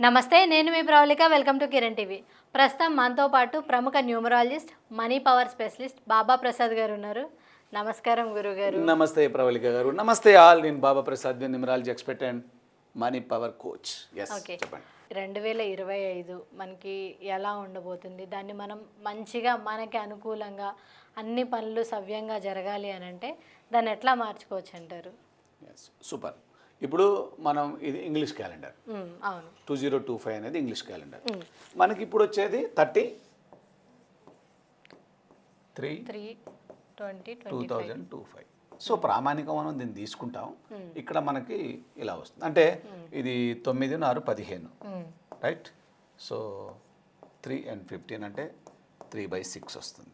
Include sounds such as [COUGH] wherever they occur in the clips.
నమస్తే నేను మీ Pravalika welcome to Kiran TV. ప్రస్తుతం మనతో పాటు ప్రముఖ numerologist money power specialist Baba Prasad garu ఉన్నారు. నమస్కారం గురుగారు. నమస్తే ప్రవళిక గారు. నమస్తే ఆల్. నేను Baba Prasad numerology expert and money power coach. Okay. రెండు వేల ఇరవై ఐదు మనకి ఎలా ఉండబోతుంది? దాన్ని మనం మంచిగా మనకి అనుకూలంగా అన్ని పనులు సవ్యంగా జరగాలి అని అంటే దాన్ని ఎట్లా మార్చుకోవచ్చు అంటారు? సూపర్ ఇప్పుడు మనం ఇది English calendar. Two zero two five అనేది ఇంగ్లీష్ క్యాలెండర్. మనకి ఇప్పుడు వచ్చేది thirty. Three. Three twenty two thousand two five. So ప్రామాణికం మనం దీన్ని తీసుకుంటాం. ఇక్కడ మనకి ఇలా వస్తుంది. అంటే ఇది తొమ్మిది నారు పదిహేను right? So three and fifteen అంటే త్రీ బై సిక్స్ వస్తుంది.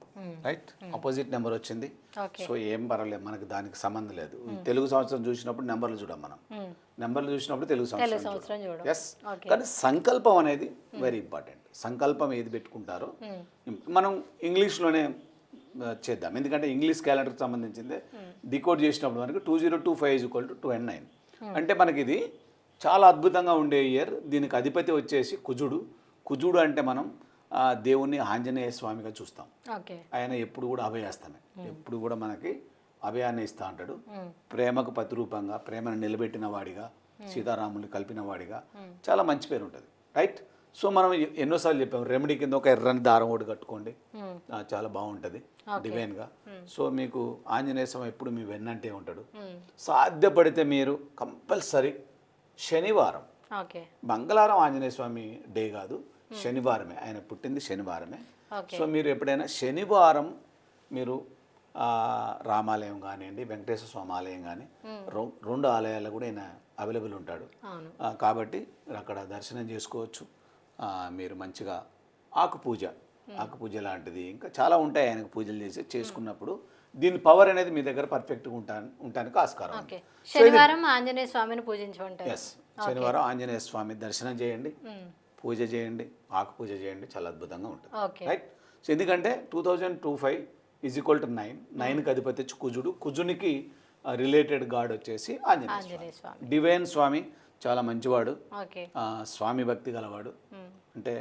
రైట్ ఆపోజిట్ నెంబర్ వచ్చింది. సో ఏం పర్వాలేదు మనకి దానికి సంబంధం లేదు. ఈ తెలుగు సంవత్సరం చూసినప్పుడు నెంబర్లు చూడం మనం. నెంబర్లు చూసినప్పుడు తెలుగు సంవత్సరం చూడం. ఎస్ కానీ సంకల్పం అనేది వెరీ ఇంపార్టెంట్ సంకల్పం ఏది పెట్టుకుంటారో మనం ఇంగ్లీష్లోనే చేద్దాం. ఎందుకంటే ఇంగ్లీష్ క్యాలెండర్కి సంబంధించింది. డికోడ్ చేసినప్పుడు మనకి two zero two five equal to two and nine. అంటే మనకి ఇది చాలా అద్భుతంగా ఉండే ఇయర్ దీనికి అధిపతి వచ్చేసి కుజుడు. కుజుడు అంటే మనం దేవుణ్ణి ఆంజనేయ స్వామిగా చూస్తాం. ఆయన ఎప్పుడు కూడా అభయాస్తమే ఎప్పుడు కూడా మనకి అభయాన్ని ఇస్తా అంటాడు. ప్రేమకు ప్రతిరూపంగా ప్రేమను నిలబెట్టిన వాడిగా సీతారాములు కలిపిన వాడిగా చాలా మంచి పేరు ఉంటుంది. రైట్ సో మనం ఎన్నోసార్లు చెప్పాం రెమెడీ కింద ఒక ఎర్రని దారం ఒకటి కట్టుకోండి. చాలా బాగుంటుంది. డివైన్గా సో మీకు ఆంజనేయ స్వామి ఎప్పుడు మీ వెన్నంటే ఉంటాడు. సాధ్యపడితే మీరు కంపల్సరీ శనివారం. మంగళవారం ఆంజనేయ స్వామి డే కాదు. శనివారమే. ఆయన పుట్టింది శనివారమే. సో మీరు ఎప్పుడైనా శనివారం మీరు రామాలయం కానివ్వండి వెంకటేశ్వర స్వామి ఆలయం కానీ రెండు ఆలయాలు కూడా ఆయన అవైలబుల్ ఉంటాడు. కాబట్టి అక్కడ దర్శనం చేసుకోవచ్చు. మీరు మంచిగా ఆకు పూజ ఆకు పూజ లాంటిది ఇంకా చాలా ఉంటాయి ఆయనకు పూజలు చేసి చేసుకున్నప్పుడు. దీని పవర్ అనేది మీ దగ్గర పర్ఫెక్ట్గా ఉంటా ఉండటానికి ఆస్కారం శనివారం ఆంజనేయ స్వామిని పూజించమంటారు. ఎస్ శనివారం ఆంజనేయ స్వామి దర్శనం చేయండి. పూజ చేయండి ఆకు పూజ చేయండి చాలా అద్భుతంగా ఉంటుంది. రైట్ సో ఎందుకంటే two thousand two five is equal to nine నైన్కి అధిపతి కుజుడు. కుజునికి రిలేటెడ్ గాడ్ వచ్చేసి ఆంజనేయ స్వామి. డివైన్ స్వామి. చాలా మంచివాడు. స్వామి భక్తి గలవాడు. అంటే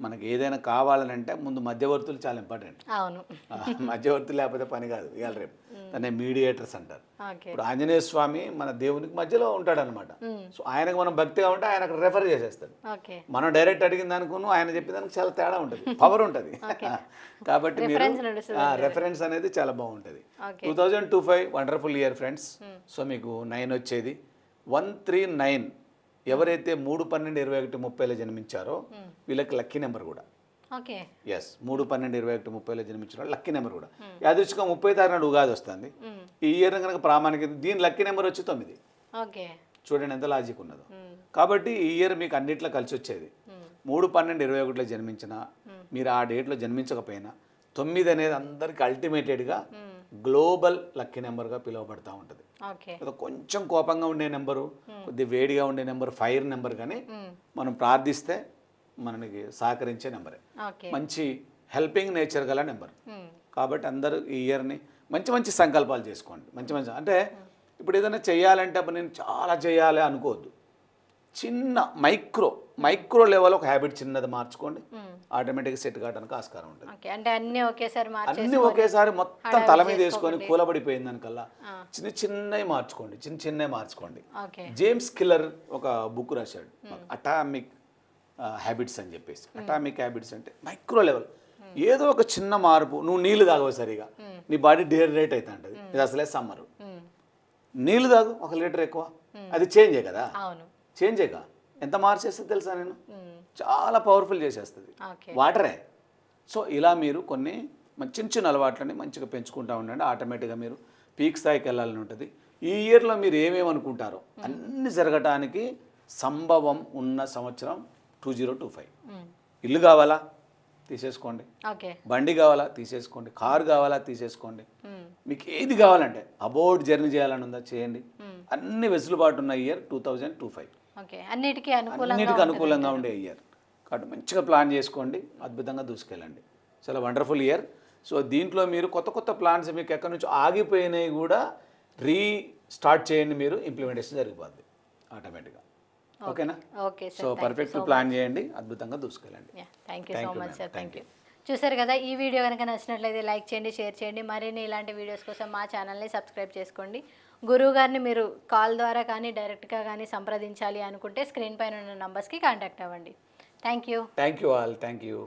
మనకి ఏదైనా కావాలనంటే ముందు మధ్యవర్తులు చాలా ఇంపార్టెంట్ అవును. మధ్యవర్తులు లేకపోతే పని కాదు ఇవాళ రేపు. దాన్ని మీడియేటర్స్ అంటారు. ఇప్పుడు ఆంజనేయ స్వామి మన దేవునికి మధ్యలో ఉంటాడు అనమాట సో ఆయనకు మనం భక్తిగా ఉంటే ఆయనకు రెఫర్ చేసేస్తాడు. మనం డైరెక్ట్ అడిగిన దానికి ఆయన చెప్పిన దానికి చాలా తేడా ఉంటుంది. పవర్ ఉంటుంది. [LAUGHS] కాబట్టి మీరు రెఫరెన్స్ అనేది చాలా బాగుంటుంది. Two thousand two five wonderful year friends so మీకు నైన్ వచ్చేది. వన్ త్రీ నైన్ ఎవరైతే మూడు పన్నెండు ఇరవై ఒకటి ముప్పైలో జన్మించారో వీళ్ళకి లక్కీ నెంబర్ కూడా. ఓకే. ఎస్ మూడు పన్నెండు ఇరవై ఒకటి ముప్పైలో జన్మించిన వాళ్ళు లక్కీ నెంబర్ కూడా. యాదృచ్ఛికంగా ముప్పై తారీఖు నాడు ఉగాది వస్తుంది. ఈ ఇయర్ కనుక ప్రామాణిక దీని లక్కీ నెంబర్ వచ్చి తొమ్మిది. ఓకే. చూడండి ఎంత లాజిక్ ఉన్నదో. కాబట్టి ఈ ఇయర్ మీకు అన్నిట్లో కలిసి వచ్చేది. మూడు పన్నెండు ఇరవై ఒకటిలో జన్మించిన మీరు ఆ డేట్లో జన్మించకపోయినా తొమ్మిది అనేది అందరికి అల్టిమేటెడ్గా గ్లోబల్ లక్కీ నెంబర్గా పిలువబడతా ఉంటుంది. కొంచెం కోపంగా ఉండే నెంబరు కొద్ది వేడిగా ఉండే నెంబర్ ఫైర్ నెంబర్ కానీ మనం ప్రార్థిస్తే మనకి సహకరించే నెంబరే. మంచి హెల్పింగ్ నేచర్ గల నెంబర్. కాబట్టి అందరూ ఈ ఇయర్ని మంచి మంచి సంకల్పాలు చేసుకోండి. మంచి మంచి అంటే ఇప్పుడు ఏదైనా చేయాలంటే అప్పుడు నేను చాలా చేయాలి అనుకోవద్దు. చిన్న మైక్రో మైక్రో లెవెల్ ఒక హ్యాబిట్ చిన్నది మార్చుకోండి. ఆటోమేటిక్గా సెట్ కావడానికి ఆస్కారం ఉంటుంది అంటే అన్నీ ఒకేసారి మార్చే అన్ని ఒకేసారి మొత్తం తల మీద వేసుకొని కూలబడిపోయింది దానికల్లా చిన్న చిన్నవి మార్చుకోండి చిన్న చిన్నవి మార్చుకోండి. జేమ్స్ కిల్లర్ ఒక బుక్ రాశాడు. అటామిక్ హ్యాబిట్స్ అని చెప్పేసి. అటామిక్ హ్యాబిట్స్ అంటే మైక్రో లెవెల్. ఏదో ఒక చిన్న మార్పు నువ్వు నీళ్ళు తాగవు సరిగా. నీ బాడీ డిహైడ్రేట్ అవుతా ఉంటుంది ఇది అసలే సమ్మర్. నీళ్ళు తాగు ఒక లీటర్ ఎక్కువ. అది చేంజే కదా? అవును. చేంజే కా ఎంత మార్చేస్తుంది తెలుసా నేను. చాలా పవర్ఫుల్ చేసేస్తుంది. వాటరే. సో ఇలా మీరు కొన్ని మంచి చిన్న చిన్న అలవాట్లని మంచిగా పెంచుకుంటా ఉండండి. ఆటోమేటిక్గా మీరు పీక్ స్థాయికి వెళ్ళాలని ఉంటుంది. ఈ ఇయర్లో మీరు ఏమేమి అనుకుంటారో అన్ని జరగటానికి సంభవం ఉన్న సంవత్సరం టూ జీరో టూ ఫైవ్. ఇల్లు కావాలా? తీసేసుకోండి. బండి కావాలా? తీసేసుకోండి. కారు కావాలా? తీసేసుకోండి. మీకు ఏది కావాలంటే అబౌట్ జర్నీ చేయాలని ఉందా? చేయండి. అన్ని వెసులుబాటు ఉన్న year two thousand two five. Okay. అన్నిటికీ అనుకూలంగా అన్నిటికీ అనుకూలంగా ఉండే ఇయర్. కాబట్టి మంచిగా ప్లాన్ చేసుకోండి అద్భుతంగా దూసుకెళ్ళండి. చాలా వండర్ఫుల్ ఇయర్. సో దీంట్లో మీరు కొత్త కొత్త ప్లాన్స్ మీకు ఎక్కడి నుంచి ఆగిపోయినాయి కూడా రీ స్టార్ట్ చేయండి మీరు ఇంప్లిమెంటేషన్ జరిగిపోద్ది ఆటోమేటిక్గా. ఓకేనా? ఓకే సో పర్ఫెక్ట్ ప్లాన్ చేయండి అద్భుతంగా దూసుకెళ్ళండి. Thank you so much. Sir thank you చూసారు కదా ఈ వీడియో కనుక నచ్చినట్లయితే లైక్ చేయండి షేర్ చేయండి. మరిన్ని ఇలాంటి వీడియోస్ కోసం మా ఛానల్ని సబ్స్క్రైబ్ చేసుకోండి. గురువు గారిని మీరు కాల్ ద్వారా కానీ డైరెక్ట్గా కానీ సంప్రదించాలి అనుకుంటే స్క్రీన్ పైన ఉన్న నంబర్స్కి కాంటాక్ట్ అవ్వండి. Thank you thank you all thank you